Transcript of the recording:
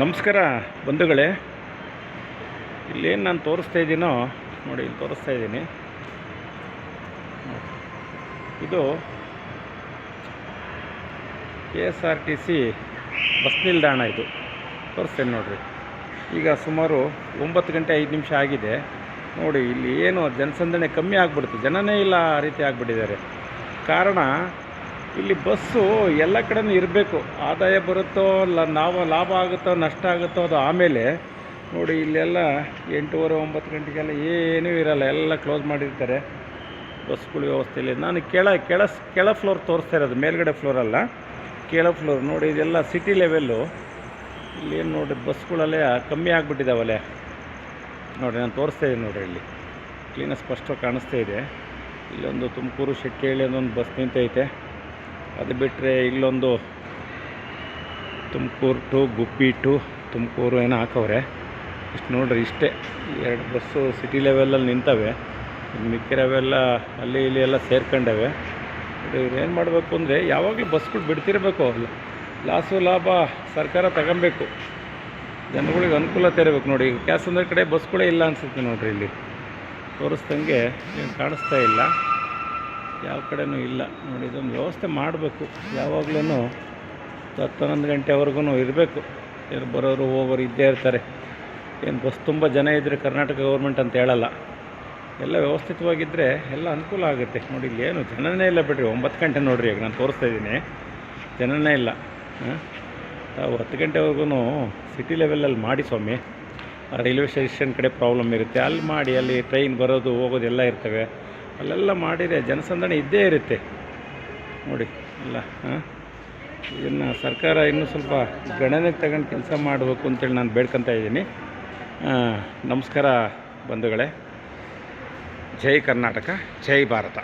ನಮಸ್ಕಾರ ಬಂಧುಗಳೇ. ಇಲ್ಲೇನು ನಾನು ತೋರಿಸ್ತಾ ಇದ್ದೀನೋ? ನೋಡಿ, ಇಲ್ಲಿ ತೋರಿಸ್ತಾ ಇದ್ದೀನಿ. ಇದು K S R T C bus ನಿಲ್ದಾಣ ಇದು. ತೋರಿಸ್ತೇನೆ ನೋಡಿರಿ. ಈಗ ಸುಮಾರು ಒಂಬತ್ತು ಗಂಟೆ ಐದು ನಿಮಿಷ ಆಗಿದೆ. ನೋಡಿ, ಇಲ್ಲಿ ಏನು ಜನಸಂದಣಿ ಕಮ್ಮಿ ಆಗ್ಬಿಡ್ತು. ಜನನೇ ಇಲ್ಲ ಆ ರೀತಿ ಆಗಿಬಿಟ್ಟಿದ್ದಾರೆ. ಕಾರಣ ಇಲ್ಲಿ ಬಸ್ಸು ಎಲ್ಲ ಕಡೆನೂ ಇರಬೇಕು. ಆದಾಯ ಬರುತ್ತೋ, ಲ, ನಾವು ಲಾಭ ಆಗುತ್ತೋ, ನಷ್ಟ ಆಗುತ್ತೋ ಅದು ಆಮೇಲೆ ನೋಡಿ ಇಲ್ಲೆಲ್ಲ ಎಂಟೂವರೆ, ಒಂಬತ್ತು ಗಂಟೆಗೆಲ್ಲ ಏನೂ ಇರಲ್ಲ. ಎಲ್ಲ ಕ್ಲೋಸ್ ಮಾಡಿರ್ತಾರೆ ಬಸ್ಗಳ ವ್ಯವಸ್ಥೆಯಲ್ಲಿ. ನಾನು ಕೆಳ ಕೆಳ ಕೆಳ ಫ್ಲೋರ್ ತೋರಿಸ್ತಾ ಇರೋದು, ಮೇಲ್ಗಡೆ ಫ್ಲೋರ್ ಅಲ್ಲ. ಕೆಳ ಫ್ಲೋರ್ ನೋಡಿ ಇದೆಲ್ಲ ಸಿಟಿ ಲೆವೆಲ್ಲು ಇಲ್ಲಿ ಏನು ನೋಡಿ ಬಸ್ಗಳಲ್ಲೇ ಕಮ್ಮಿ ಆಗಿಬಿಟ್ಟಿದ್ದಾವಲ್ಲೇ ನೋಡಿ ನಾನು ತೋರಿಸ್ತಾ ಇದ್ದೀನಿ ನೋಡಿ ಇಲ್ಲಿ. ಕ್ಲೀನಾಗಿ ಸ್ಪಷ್ಟವಾಗಿ ಕಾಣಿಸ್ತಾ ಇದೆ. ಇಲ್ಲೊಂದು ತುಮಕೂರು, ಶೆಟ್ಟಿಹಳ್ಳಿ ಒಂದು ಬಸ್ ನಿಂತೈತೆ. ಅದು ಬಿಟ್ಟರೆ ಇಲ್ಲೊಂದು ತುಮಕೂರು ಟು ಗುಬ್ಬಿ ಟು ತುಮಕೂರು ಏನೋ ಹಾಕವ್ರೆ. ಇಷ್ಟು ನೋಡ್ರಿ ಇಷ್ಟೇ. ಎರಡು ಬಸ್ಸು ಸಿಟಿ ಲೆವೆಲಲ್ಲಿ ನಿಂತವೆ. ಮಿಕ್ಕಿರವೆಲ್ಲ ಅಲ್ಲಿ ಇಲ್ಲಿ ಎಲ್ಲ ಸೇರ್ಕೊಂಡವೆ. ಏನು ಮಾಡಬೇಕು ಅಂದರೆ ಯಾವಾಗಲೂ ಬಸ್ಗಳು ಬಿಡ್ತಿರಬೇಕು ಅಲ್ಲಿ. ಲಾಸು ಲಾಭ ಸರ್ಕಾರ ತಗೊಬೇಕು. ಜನಗಳಿಗೆ ಅನುಕೂಲತೆ ಇರಬೇಕು ನೋಡಿ. ಈಗ ಕ್ಯಾಸಂದ್ರ ಕಡೆ ಬಸ್ಗಳೇ ಇಲ್ಲ ಅನಿಸುತ್ತೆ ನೋಡಿರಿ ಇಲ್ಲಿ. ತೋರಿಸ್ದಂಗೆ ಏನು ಕಾಣಿಸ್ತಾ ಇಲ್ಲ. ಯಾವ ಕಡೆನೂ ಇಲ್ಲ. ನೋಡಿ, ಇದೊಂದು ವ್ಯವಸ್ಥೆ ಮಾಡಬೇಕು. ಯಾವಾಗಲೂ ಹತ್ತು ಹನ್ನೊಂದು ಗಂಟೆವರೆಗೂ ಇರಬೇಕು. ಏನು ಬರೋರು ಹೋಗೋರು ಇದ್ದೇ ಇರ್ತಾರೆ. ಏನು ಬಸ್ ತುಂಬ ಜನ ಇದ್ದರೆ ಕರ್ನಾಟಕ ಗೌರ್ಮೆಂಟ್ ಅಂತ ಹೇಳಲ್ಲ. ಎಲ್ಲ ವ್ಯವಸ್ಥಿತವಾಗಿದ್ದರೆ ಎಲ್ಲ ಅನುಕೂಲ ಆಗುತ್ತೆ. ನೋಡಿ, ಇಲ್ಲಿ ಏನು ಜನನೇ ಇಲ್ಲ ಬಿಡ್ರಿ. ಒಂಬತ್ತು ಗಂಟೆ ನೋಡಿರಿ, ಈಗ ನಾನು ತೋರಿಸ್ತಾ ಇದ್ದೀನಿ. ಜನನೇ ಇಲ್ಲ. ತಾವು ಹತ್ತು ಗಂಟೆವರೆಗೂ ಸಿಟಿ ಲೆವೆಲಲ್ಲಿ ಮಾಡಿ ಸ್ವಾಮಿ. ರೈಲ್ವೆ ಸ್ಟೇಷನ್ ಕಡೆ ಪ್ರಾಬ್ಲಮ್ ಇರುತ್ತೆ. ಅಲ್ಲಿ ಮಾಡಿ, ಅಲ್ಲಿ ಟ್ರೈನ್ ಬರೋದು, ಹೋಗೋದು ಎಲ್ಲ ಇರ್ತವೆ. ಅಲ್ಲೆಲ್ಲ ಮಾಡಿದೆ, ಜನಸಂದಣಿ ಇದ್ದೇ ಇರುತ್ತೆ. ನೋಡಿ ಎಲ್ಲ ಹಾಂ? ಇದನ್ನು ಸರ್ಕಾರ ಇನ್ನೂ ಸ್ವಲ್ಪ ಗಣನೆಗೆ ತಗೊಂಡು ಕೆಲಸ ಮಾಡಬೇಕು ಅಂತೇಳಿ ನಾನು ಬೇಡ್ಕೊತಾ ಇದ್ದೀನಿ. ನಮಸ್ಕಾರ ಬಂಧುಗಳೇ. ಜೈ ಕರ್ನಾಟಕ, ಜೈ ಭಾರತ.